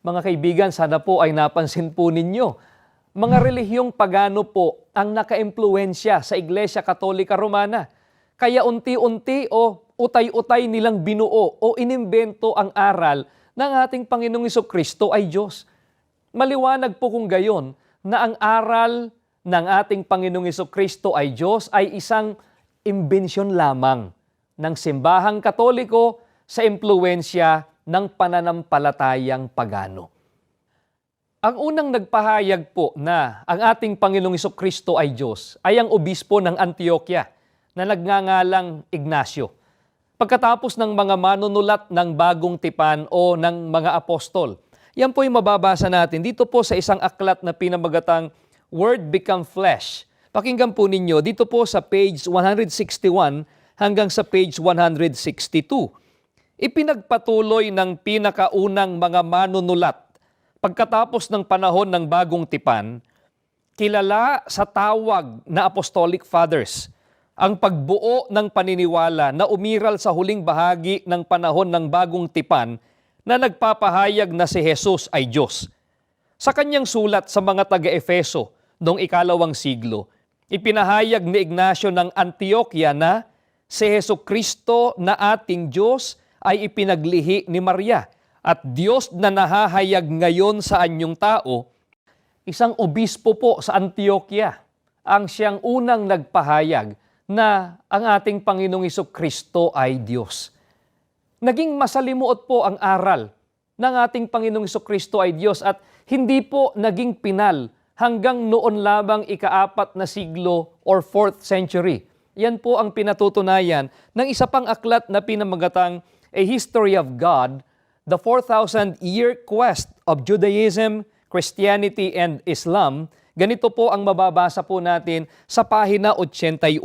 Mga kaibigan, sana po ay napansin po ninyo. Mga relihiyong pagano po ang nakaimpluensya sa Iglesia Katolika Romana. Kaya unti-unti o utay-utay nilang binuo o inimbento ang aral ng ating Panginoong Kristo ay Diyos. Maliwanag po kung gayon na ang aral ng ating Panginoong Kristo ay Diyos ay isang imbensyon lamang ng simbahang katoliko sa impluensya ng pananampalatayang pagano. Ang unang nagpahayag po na ang ating Panginoong Kristo ay Diyos ay ang obispo ng Antioquia na nagngangalang Ignacio. Pagkatapos ng mga manunulat ng bagong tipan o ng mga apostol, yan po yung mababasa natin dito po sa isang aklat na pinamagatang Word Become Flesh. Pakinggan po ninyo dito po sa page 161 hanggang sa page 162. Ipinagpatuloy ng pinakaunang mga manunulat pagkatapos ng panahon ng bagong tipan, kilala sa tawag na Apostolic Fathers ang pagbuo ng paniniwala na umiral sa huling bahagi ng panahon ng bagong tipan na nagpapahayag na si Jesus ay Diyos. Sa kanyang sulat sa mga taga-Efeso noong ikalawang siglo, ipinahayag ni Ignacio ng Antioquia na si Heso Kristo na ating Diyos ay ipinaglihi ni Maria at Diyos na nahahayag ngayon sa anyong tao, isang obispo po sa Antioquia ang siyang unang nagpahayag na ang ating Panginoong Iso Kristo ay Diyos. Naging masalimuot po ang aral ng ating Panginoong Iso Kristo ay Diyos at hindi po naging pinal hanggang noon lamang ikaapat na siglo or 4th century. Yan po ang pinatutunayan ng isa pang aklat na pinamagatang A History of God, the 4,000-year quest of Judaism, Christianity, and Islam, ganito po ang mababasa po natin sa pahina 81.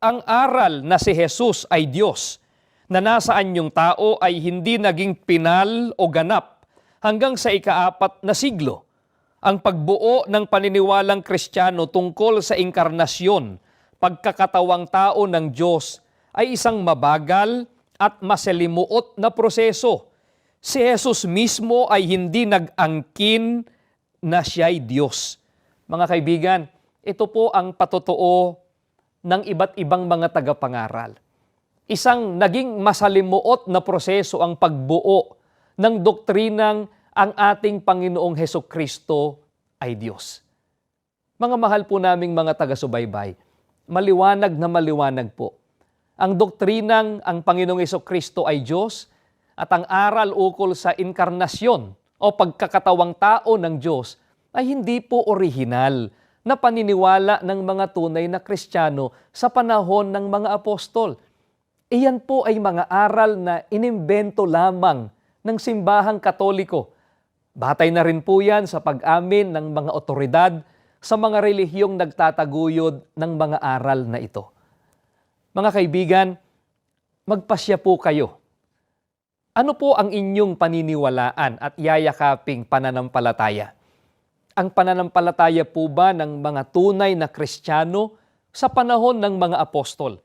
Ang aral na si Jesus ay Diyos, na nasa anyong tao ay hindi naging pinal o ganap hanggang sa ikaapat na siglo. Ang pagbuo ng paniniwalang kristyano tungkol sa inkarnasyon, pagkakatawang tao ng Diyos ay isang mabagal at masalimuot na proseso. Si Jesus mismo ay hindi nag-angkin na siya'y Diyos. Mga kaibigan, ito po ang patotoo ng iba't ibang mga tagapangaral. Isang naging masalimuot na proseso ang pagbuo ng doktrinang ang ating Panginoong Heso Kristo ay Diyos. Mga mahal po naming mga taga-subaybay, maliwanag na maliwanag po ang doktrinang ang Panginoong Yeso Kristo ay Diyos at ang aral ukol sa inkarnasyon o pagkakatawang tao ng Diyos ay hindi po orihinal na paniniwala ng mga tunay na Kristiyano sa panahon ng mga apostol. Iyan po ay mga aral na inimbento lamang ng simbahang katoliko. Batay na rin po yan sa pag-amin ng mga otoridad sa mga relihiyong nagtataguyod ng mga aral na ito. Mga kaibigan, magpasya po kayo. Ano po ang inyong paniniwalaan at yayakaping pananampalataya? Ang pananampalataya po ba ng mga tunay na Kristiyano sa panahon ng mga apostol?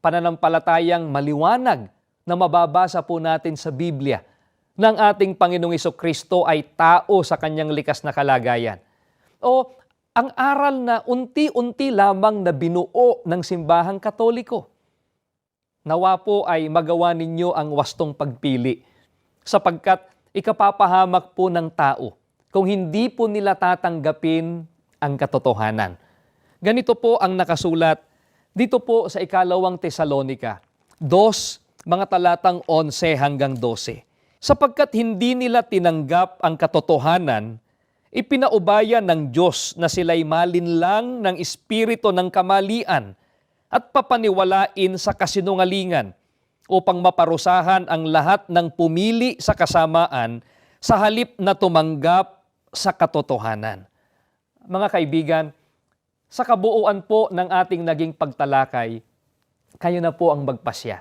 Pananampalatayang maliwanag na mababasa po natin sa Biblia ng ating Panginoong Kristo ay tao sa kanyang likas na kalagayan. O ang aral na unti-unti lamang na binuo ng simbahang katoliko. Nawa po ay magawa ninyo ang wastong pagpili sapagkat ikapapahamak po ng tao kung hindi po nila tatanggapin ang katotohanan. Ganito po ang nakasulat dito po sa ikalawang Tesalonika, dos, mga talatang 11 hanggang 12. Sapagkat hindi nila tinanggap ang katotohanan, ipinaubaya ng Diyos na sila'y malinlang ng espiritu ng kamalian at papaniwalain sa kasinungalingan upang maparusahan ang lahat ng pumili sa kasamaan sa halip na tumanggap sa katotohanan. Mga kaibigan, sa kabuuan po ng ating naging pagtalakay, kayo na po ang magpasya.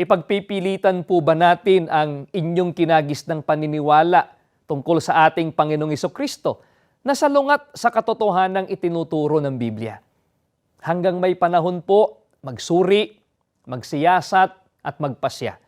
Ipagpipilitan po ba natin ang inyong kinagis ng paniniwala tungkol sa ating Panginoong Kristo na salungat sa katotohanang itinuturo ng Biblia. Hanggang may panahon po, magsuri, magsiyasat at magpasya